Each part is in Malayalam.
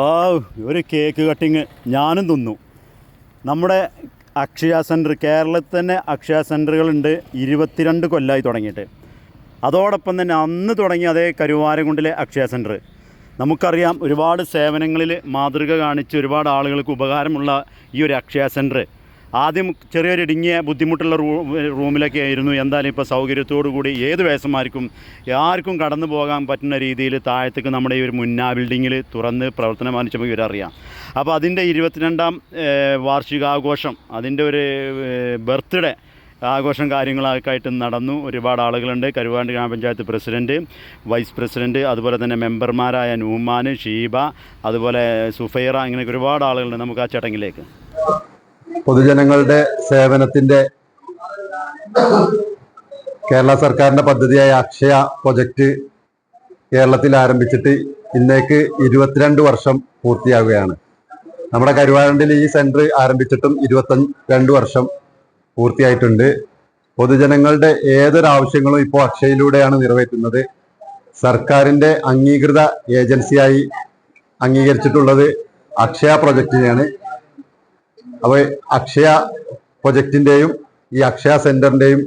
ആ ഒരു കേക്ക് കട്ടിങ് ഞാനും തിന്നു. നമ്മുടെ അക്ഷയ സെന്റർ കേരളത്തിൽ തന്നെ അക്ഷയ സെന്ററുകളുണ്ട് ഇരുപത്തിരണ്ട് കൊല്ലമായി തുടങ്ങിയിട്ട്. അതോടൊപ്പം തന്നെ അന്ന് തുടങ്ങിയ അതേ കരുവാരക്കുണ്ടിലെ അക്ഷയ സെന്റർ നമുക്കറിയാം ഒരുപാട് സേവനങ്ങളിൽ മാതൃക കാണിച്ച് ഒരുപാട് ആളുകൾക്ക് ഉപകാരമുള്ള ഈ ഒരു അക്ഷയ സെന്റർ ആദ്യം ചെറിയൊരു ഇടുങ്ങിയ ബുദ്ധിമുട്ടുള്ള റൂ റൂമിലൊക്കെ ആയിരുന്നു. എന്തായാലും ഇപ്പോൾ സൗകര്യത്തോടു കൂടി ഏത് വയസ്സന്മാർക്കും ആർക്കും കടന്നു പോകാൻ പറ്റുന്ന രീതിയിൽ താഴത്തേക്ക് നമ്മുടെ ഈ ഒരു മുന്നാ ബിൽഡിങ്ങിൽ തുറന്ന് പ്രവർത്തനം ആരംഭിച്ചപ്പോൾ ഇവരറിയാം. അപ്പോൾ അതിന്റെ ഇരുപത്തിരണ്ടാം വാർഷികാഘോഷം അതിന്റെ ഒരു ബർത്ത്ഡേ ആഘോഷം കാര്യങ്ങളൊക്കെ ആയിട്ട് നടന്നു. ഒരുപാട് ആളുകളുണ്ട്. കരുവാണ്ട് ഗ്രാമപഞ്ചായത്ത് പ്രസിഡന്റ് വൈസ് പ്രസിഡന്റ് അതുപോലെ തന്നെ മെമ്പർമാരായ നൂമാൻ ഷീബ അതുപോലെ സുഫൈറ ഇങ്ങനെ ഒരുപാട് ആളുകളുണ്ട് നമുക്ക് ആ ചടങ്ങിലേക്ക്. പൊതുജനങ്ങളുടെ സേവനത്തിന്റെ കേരള സർക്കാരിന്റെ പദ്ധതിയായ അക്ഷയ പ്രൊജക്ട് കേരളത്തിൽ ആരംഭിച്ചിട്ട് ഇന്നേക്ക് ഇരുപത്തിരണ്ട് വർഷം പൂർത്തിയാവുകയാണ്. നമ്മുടെ കരുവാരണ്ടിൽ ഈ സെന്റർ ആരംഭിച്ചിട്ടും ഇരുപത്തി രണ്ട് വർഷം പൂർത്തിയായിട്ടുണ്ട്. പൊതുജനങ്ങളുടെ ഏതൊരാവശ്യങ്ങളും ഇപ്പോൾ അക്ഷയയിലൂടെയാണ് നിറവേറ്റുന്നത്. സർക്കാരിന്റെ അംഗീകൃത ഏജൻസിയായി അംഗീകരിച്ചിട്ടുള്ളത് അക്ഷയ പ്രൊജക്ടിനെയാണ്. അപ്പോൾ അക്ഷയ പ്രൊജക്റ്റിന്റെയും ഈ അക്ഷയ സെന്ററിന്റെയും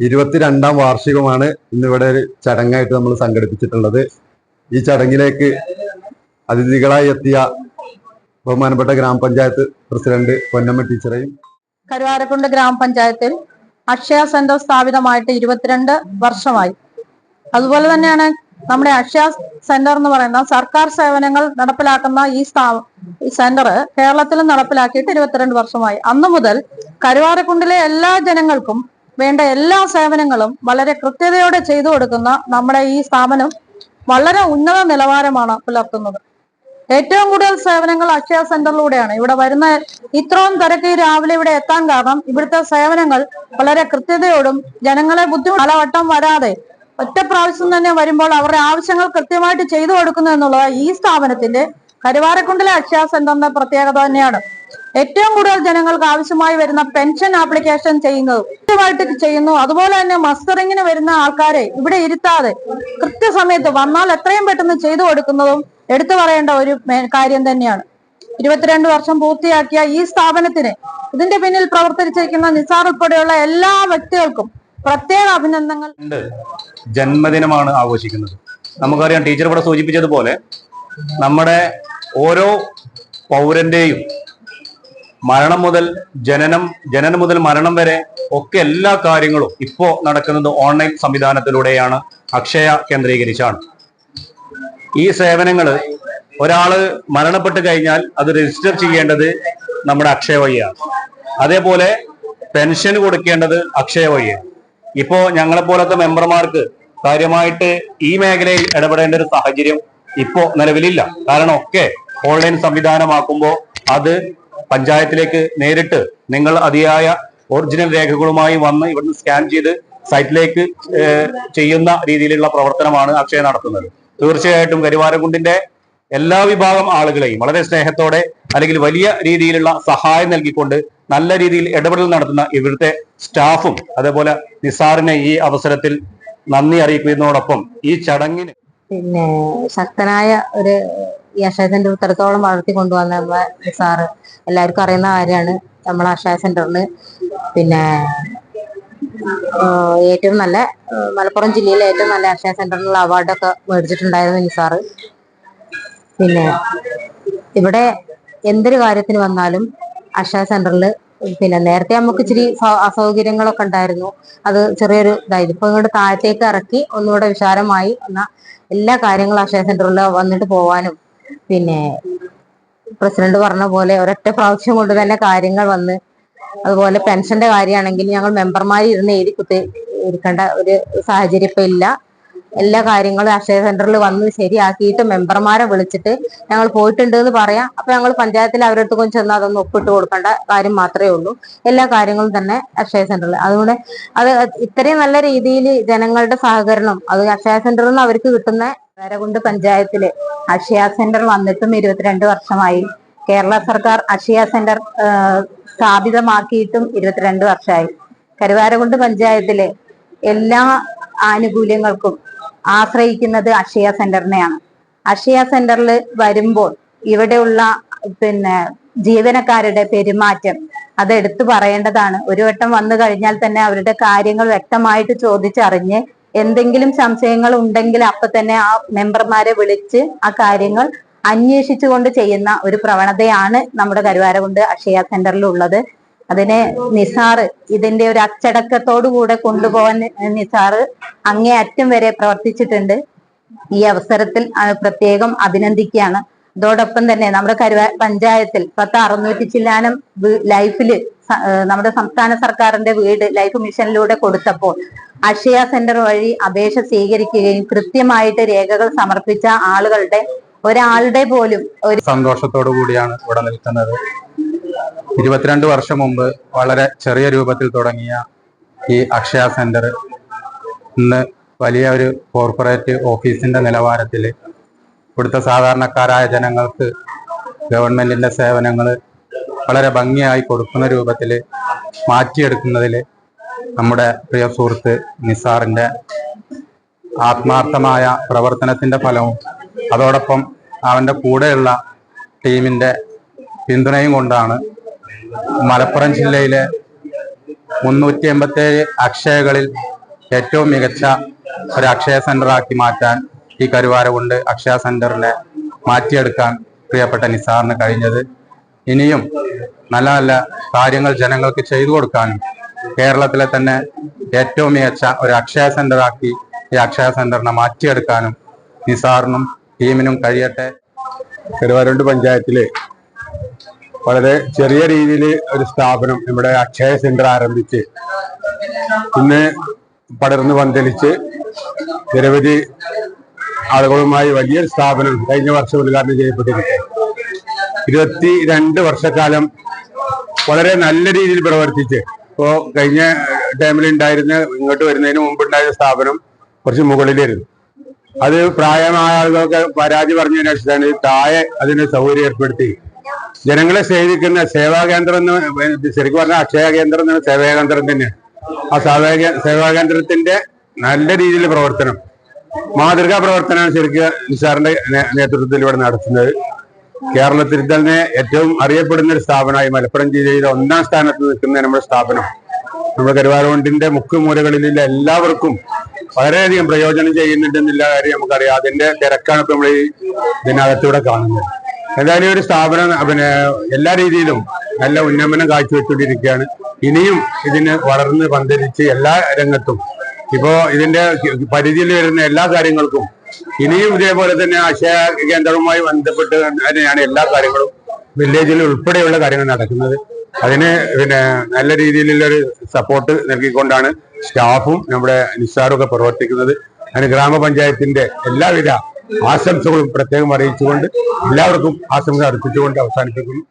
ഇരുപത്തിരണ്ടാം വാർഷികമാണ് ഇന്നിവിടെ ഒരു ചടങ്ങായിട്ട് നമ്മൾ സംഘടിപ്പിച്ചിട്ടുള്ളത്. ഈ ചടങ്ങിലേക്ക് അതിഥികളായി എത്തിയ ബഹുമാനപ്പെട്ട ഗ്രാമപഞ്ചായത്ത് പ്രസിഡന്റ് പൊന്നമ്മ ടീച്ചറെയും കരുവാരക്കുണ്ട് ഗ്രാമപഞ്ചായത്തിൽ അക്ഷയ സെന്റർ സ്ഥാപിതമായിട്ട് ഇരുപത്തിരണ്ട് വർഷമായി. അതുപോലെ തന്നെയാണ് നമ്മുടെ അക്ഷയ സെന്റർ എന്ന് പറയുന്ന സർക്കാർ സേവനങ്ങൾ നടപ്പിലാക്കുന്ന ഈ സ്ഥാ ഈ സെന്റർ കേരളത്തിലും നടപ്പിലാക്കിയിട്ട് ഇരുപത്തിരണ്ട് വർഷമായി. അന്നു മുതൽ കരുവാരക്കുണ്ടിലെ എല്ലാ ജനങ്ങൾക്കും വേണ്ട എല്ലാ സേവനങ്ങളും വളരെ കൃത്യതയോടെ ചെയ്തു കൊടുക്കുന്ന നമ്മുടെ ഈ സ്ഥാപനം വളരെ ഉന്നത നിലവാരമാണ് പുലർത്തുന്നത്. ഏറ്റവും കൂടുതൽ സേവനങ്ങൾ അക്ഷയ സെന്ററിലൂടെയാണ്. ഇവിടെ വരുന്ന ഇത്രയും തിരക്ക് രാവിലെ ഇവിടെ എത്താൻ കാരണം ഇവിടുത്തെ സേവനങ്ങൾ വളരെ കൃത്യതയോടും ജനങ്ങളെ ബുദ്ധിമുട്ട് പലവട്ടം വരാതെ ഒറ്റ പ്രാവശ്യം തന്നെ വരുമ്പോൾ അവരുടെ ആവശ്യങ്ങൾ കൃത്യമായിട്ട് ചെയ്തു കൊടുക്കുന്നു എന്നുള്ളത് ഈ സ്ഥാപനത്തിന്റെ കരുവാരക്കുണ്ടിലെ അക്ഷയ സെന്ററിന്റെ പ്രത്യേകത തന്നെയാണ്. ഏറ്റവും കൂടുതൽ ജനങ്ങൾക്ക് ആവശ്യമായി വരുന്ന പെൻഷൻ ആപ്ലിക്കേഷൻ ചെയ്യുന്നത് കൃത്യമായിട്ട് ചെയ്യുന്നു. അതുപോലെ തന്നെ മസ്റ്ററിങ്ങിന് വരുന്ന ആൾക്കാരെ ഇവിടെ ഇരുത്താതെ കൃത്യസമയത്ത് വന്നാൽ എത്രയും പെട്ടെന്ന് ചെയ്തു കൊടുക്കുന്നതും എടുത്തു പറയേണ്ട ഒരു കാര്യം തന്നെയാണ്. ഇരുപത്തിരണ്ട് വർഷം പൂർത്തിയാക്കിയ ഈ സ്ഥാപനത്തിന് ഇതിന്റെ പിന്നിൽ പ്രവർത്തിച്ചിരിക്കുന്ന നിസാർ ഉൾപ്പെടെയുള്ള എല്ലാ വ്യക്തികൾക്കും പ്രത്യേക അഭിനന്ദനങ്ങൾ. ജന്മദിനമാണ് ആഘോഷിക്കുന്നത്. നമുക്കറിയാം ടീച്ചർ ഇവിടെ സൂചിപ്പിച്ചതുപോലെ നമ്മുടെ ഓരോ പൗരന്റെയും മരണം മുതൽ ജനനം ജനനം മുതൽ മരണം വരെ ഒക്കെ എല്ലാ കാര്യങ്ങളും ഇപ്പോ നടക്കുന്നത് ഓൺലൈൻ സംവിധാനത്തിലൂടെയാണ് അക്ഷയ കേന്ദ്രീകരിച്ചാണ്. ഈ സേവനങ്ങൾ ഒരാൾ മരണപ്പെട്ട് കഴിഞ്ഞാൽ അത് രജിസ്റ്റർ ചെയ്യേണ്ടത് നമ്മുടെ അക്ഷയ വഴിയാണ്. അതേപോലെ പെൻഷൻ കൊടുക്കേണ്ടത് അക്ഷയ വഴിയാണ്. ഇപ്പോ ഞങ്ങളെ പോലത്തെ മെമ്പർമാർക്ക് കാര്യമായിട്ട് ഈ മേഖലയിൽ ഇടപെടേണ്ട ഒരു സാഹചര്യം ഇപ്പോ നിലവിലില്ല. കാരണം ഒക്കെ ഓൺലൈൻ സംവിധാനമാക്കുമ്പോൾ അത് പഞ്ചായത്തിലേക്ക് നേരിട്ട് നിങ്ങൾ അതിയായ ഒറിജിനൽ രേഖകളുമായി വന്ന് ഇവിടുന്ന് സ്കാൻ ചെയ്ത് സൈറ്റിലേക്ക് ചെയ്യുന്ന രീതിയിലുള്ള പ്രവർത്തനമാണ് അക്ഷയ നടത്തുന്നത്. തീർച്ചയായിട്ടും കരുവാരക്കുണ്ടിന്റെ എല്ലാ വിഭാഗം ആളുകളെയും വളരെ സ്നേഹത്തോടെ അല്ലെങ്കിൽ വലിയ രീതിയിലുള്ള സഹായം നൽകിക്കൊണ്ട് നല്ല രീതിയിൽ ഇടപെടൽ നടത്തുന്ന ഇവിടുത്തെ സ്റ്റാഫും അതേപോലെ നിസാറിനെ ഈ അവസരത്തിൽ നന്ദി അറിയിക്കുന്നതോടൊപ്പം ഈ ചടങ്ങിന് പിന്നെ ശക്തനായ ഒരു ഈ അക്ഷയ സെന്റർ ഇത്രത്തോളം വളർത്തി കൊണ്ടുവന്ന നമ്മളെ സാറ് എല്ലാവർക്കും അറിയുന്ന കാര്യമാണ്. നമ്മളെ അക്ഷയ സെന്ററിന് പിന്നെ ഏറ്റവും നല്ല മലപ്പുറം ജില്ലയിലെ ഏറ്റവും നല്ല അക്ഷയ സെന്ററിനുള്ള അവാർഡൊക്കെ മേടിച്ചിട്ടുണ്ടായിരുന്നു നിസാറ്. പിന്നെ ഇവിടെ എന്തൊരു കാര്യത്തിന് വന്നാലും അക്ഷയ സെന്ററിൽ പിന്നെ നേരത്തെ നമുക്ക് ഇച്ചിരി അസൗകര്യങ്ങളൊക്കെ ഉണ്ടായിരുന്നു. അത് ചെറിയൊരു ഇതായിരുന്നു. ഇപ്പൊ ഇങ്ങോട്ട് താഴത്തേക്ക് ഇറക്കി ഒന്നുകൂടെ വിശാലമായി എന്ന എല്ലാ കാര്യങ്ങളും അക്ഷയ സെന്ററിൽ വന്നിട്ട് പോവാനും പിന്നെ പ്രസിഡന്റ് പറഞ്ഞ പോലെ ഒരൊറ്റ പ്രാവശ്യം കൊണ്ട് തന്നെ കാര്യങ്ങൾ വന്ന് അതുപോലെ പെൻഷന്റെ കാര്യമാണെങ്കിൽ ഞങ്ങൾ മെമ്പർമാർ ഇരുന്ന് എഴുതി കുത്തി ഇരിക്കേണ്ട ഒരു സാഹചര്യം ഇപ്പൊ ഇല്ല. എല്ലാ കാര്യങ്ങളും അക്ഷയ സെന്ററിൽ വന്ന് ശരിയാക്കിയിട്ട് മെമ്പർമാരെ വിളിച്ചിട്ട് ഞങ്ങൾ പോയിട്ടുണ്ട് എന്ന് പറയാം. അപ്പൊ ഞങ്ങൾ പഞ്ചായത്തിൽ അവരുടെ അടുത്ത് കൊണ്ട് ചെന്ന് അതൊന്ന് ഒപ്പിട്ട് കൊടുക്കേണ്ട കാര്യം മാത്രമേ ഉള്ളൂ. എല്ലാ കാര്യങ്ങളും തന്നെ അക്ഷയ സെന്ററിൽ അതുകൊണ്ട് അത് ഇത്രയും നല്ല രീതിയിൽ ജനങ്ങളുടെ സഹകരണം അത് അക്ഷയ സെന്ററിൽ നിന്ന് അവർക്ക് കിട്ടുന്ന വരകുണ്ട് പഞ്ചായത്തിൽ അക്ഷയ സെന്റർ വന്നിട്ടും ഇരുപത്തിരണ്ട് വർഷമായി. കേരള സർക്കാർ അക്ഷയ സെന്റർ സ്ഥാപിതമാക്കിയിട്ടും ഇരുപത്തിരണ്ട് വർഷമായി. കരുവാരകുണ്ട് പഞ്ചായത്തിലെ എല്ലാ ആനുകൂല്യങ്ങൾക്കും ആശ്രയിക്കുന്നത് അക്ഷയ സെന്ററിനെയാണ്. അക്ഷയ സെന്ററിൽ വരുമ്പോൾ ഇവിടെയുള്ള പിന്നെ ജീവനക്കാരുടെ പെരുമാറ്റം അത് എടുത്തു പറയേണ്ടതാണ്. ഒരു വട്ടം വന്നു കഴിഞ്ഞാൽ തന്നെ അവരുടെ കാര്യങ്ങൾ വ്യക്തമായിട്ട് ചോദിച്ചറിഞ്ഞ് എന്തെങ്കിലും സംശയങ്ങൾ ഉണ്ടെങ്കിൽ അപ്പൊ തന്നെ ആ മെമ്പർമാരെ വിളിച്ച് ആ കാര്യങ്ങൾ അന്വേഷിച്ചുകൊണ്ട് ചെയ്യുന്ന ഒരു പ്രവണതയാണ് നമ്മുടെ കരുവാരകുണ്ട് അക്ഷയ സെന്ററിൽ ഉള്ളത് അതിനെ നിസാർ ഇതിന്റെ ഒരു അച്ചടക്കത്തോടു കൂടെ കൊണ്ടുപോകാൻ അങ്ങേ അറ്റം വരെ പ്രവർത്തിച്ചിട്ടുണ്ട്. ഈ അവസരത്തിൽ പ്രത്യേകം അഭിനന്ദിക്കുകയാണ്. അതോടൊപ്പം തന്നെ നമ്മുടെ കരുവ പഞ്ചായത്തിൽ പത്ത് അറുന്നൂറ്റി ചില്ലാനം ലൈഫിൽ നമ്മുടെ സംസ്ഥാന സർക്കാരിന്റെ വീട് ലൈഫ് മിഷനിലൂടെ കൊടുത്തപ്പോൾ അക്ഷയ സെന്റർ വഴി അപേക്ഷ സ്വീകരിക്കുകയും കൃത്യമായിട്ട് രേഖകൾ സമർപ്പിച്ച ആളുകളുടെ ഒരാളുടെ പോലും ഒരു സന്തോഷത്തോടു കൂടിയാണ് ഇവിടെ നിൽക്കുന്നത്. ഇരുപത്തിരണ്ട് വർഷം മുമ്പ് വളരെ ചെറിയ രൂപത്തിൽ തുടങ്ങിയ ഈ അക്ഷയ സെന്റർ ഇന്ന് വലിയ ഒരു കോർപ്പറേറ്റ് ഓഫീസിന്റെ നിലവാരത്തിൽ ഇവിടുത്തെ സാധാരണക്കാരായ ജനങ്ങൾക്ക് ഗവൺമെന്റിന്റെ സേവനങ്ങൾ വളരെ ഭംഗിയായി കൊടുക്കുന്ന രൂപത്തിൽ മാറ്റിയെടുക്കുന്നതിൽ നമ്മുടെ പ്രിയ സുഹൃത്ത് നിസാറിന്റെ ആത്മാർത്ഥമായ പ്രവർത്തനത്തിന്റെ ഫലവും അതോടൊപ്പം അവന്റെ കൂടെയുള്ള ടീമിന്റെ പിന്തുണയും കൊണ്ടാണ് മലപ്പുറം ജില്ലയിലെ മുന്നൂറ്റി എൺപത്തേഴ് അക്ഷയകളിൽ ഏറ്റവും മികച്ച ഒരു അക്ഷയ സെന്ററാക്കി മാറ്റാൻ ഈ കരുവാര കൊണ്ട് അക്ഷയ സെന്ററിനെ മാറ്റിയെടുക്കാൻ പ്രിയപ്പെട്ട നിസാറിന് കഴിഞ്ഞത്. ഇനിയും നല്ല നല്ല കാര്യങ്ങൾ ജനങ്ങൾക്ക് ചെയ്തു കൊടുക്കാനും കേരളത്തിലെ തന്നെ ഏറ്റവും മികച്ച ഒരു അക്ഷയ സെന്ററാക്കി ഈ അക്ഷയ സെന്ററിനെ മാറ്റിയെടുക്കാനും നിസാറിനും ടീമിനും കഴിയട്ടെ. കരുവാരണ്ട് പഞ്ചായത്തിൽ വളരെ ചെറിയ രീതിയിൽ ഒരു സ്ഥാപനം നമ്മുടെ അക്ഷയ സെന്റർ ആരംഭിച്ച് ഇന്ന് പടർന്ന് പന്തലിച്ച് നിരവധി ആളുകളുമായി വലിയൊരു സ്ഥാപനം കഴിഞ്ഞ വർഷം ഉദ്ഘാടനം ചെയ്യപ്പെട്ടിരിക്കുകയാണ് ഇരുപത്തി രണ്ട് വർഷക്കാലം വളരെ നല്ല രീതിയിൽ പ്രവർത്തിച്ച് ഇപ്പോ കഴിഞ്ഞ ടൈമിൽ ഉണ്ടായിരുന്ന ഇങ്ങോട്ട് വരുന്നതിന് മുമ്പ് ഉണ്ടായിരുന്ന സ്ഥാപനം കുറച്ച് മുകളിലായിരുന്നു അത് പ്രായമായ ആളുകൾക്ക് പരാതി പറഞ്ഞതിന് ശേഷമാണ് താഴെ അതിന് സൗകര്യം ഏർപ്പെടുത്തി ജനങ്ങളെ സേവിക്കുന്ന സേവാ കേന്ദ്രം എന്ന് ശരിക്കും പറഞ്ഞാൽ അക്ഷയ കേന്ദ്രം എന്ന സേവാ കേന്ദ്രം തന്നെയാണ്. ആ സേവാ സേവാകേന്ദ്രത്തിന്റെ സേവാ കേന്ദ്രത്തിന്റെ നല്ല രീതിയിൽ പ്രവർത്തനം മാതൃകാ പ്രവർത്തനമാണ് ശരിക്കും നിസാറിന്റെ നേതൃത്വത്തിൽ ഇവിടെ നടത്തുന്നത്. കേരളത്തിൽ തന്നെ ഏറ്റവും അറിയപ്പെടുന്ന ഒരു സ്ഥാപനമായി മലപ്പുറം ജില്ലയിലെ ഒന്നാം സ്ഥാനത്ത് നിൽക്കുന്ന നമ്മുടെ സ്ഥാപനം. നമ്മുടെ കരുവാരകൊണ്ടിന്റെ മുക്കുമൂലകളിലുള്ള എല്ലാവർക്കും വളരെയധികം പ്രയോജനം ചെയ്യുന്നുണ്ടെന്നുള്ള കാര്യം നമുക്കറിയാം. അതിന്റെ തിരക്കാണ് ഇപ്പൊ നമ്മൾ ഈ ഇതിനകത്തൂടെ കാണുന്നത്. എന്തായാലും ഒരു സ്ഥാപനം പിന്നെ എല്ലാ രീതിയിലും നല്ല ഉന്നമനം കാഴ്ചവെച്ചുകൊണ്ടിരിക്കുകയാണ്. ഇനിയും ഇതിന് വളർന്ന് പന്തലിച്ച് എല്ലാ രംഗത്തും ഇപ്പോ ഇതിന്റെ പരിധിയിൽ വരുന്ന എല്ലാ കാര്യങ്ങൾക്കും ഇനിയും ഇതേപോലെ തന്നെ ആശയ കേന്ദ്രവുമായി ബന്ധപ്പെട്ട് തന്നെയാണ് എല്ലാ കാര്യങ്ങളും വില്ലേജിൽ ഉൾപ്പെടെയുള്ള കാര്യങ്ങൾ നടക്കുന്നത്. അതിന് പിന്നെ നല്ല രീതിയിലുള്ള ഒരു സപ്പോർട്ട് നൽകിക്കൊണ്ടാണ് സ്റ്റാഫും നമ്മുടെ നിസ്സാറും ഒക്കെ പ്രവർത്തിക്കുന്നത്. അതിന് ഗ്രാമപഞ്ചായത്തിന്റെ എല്ലാവിധ ആശംസകളും പ്രത്യേകം അറിയിച്ചുകൊണ്ട് എല്ലാവർക്കും ആശംസ അർപ്പിച്ചുകൊണ്ട് അവസാനിപ്പിക്കുന്നു.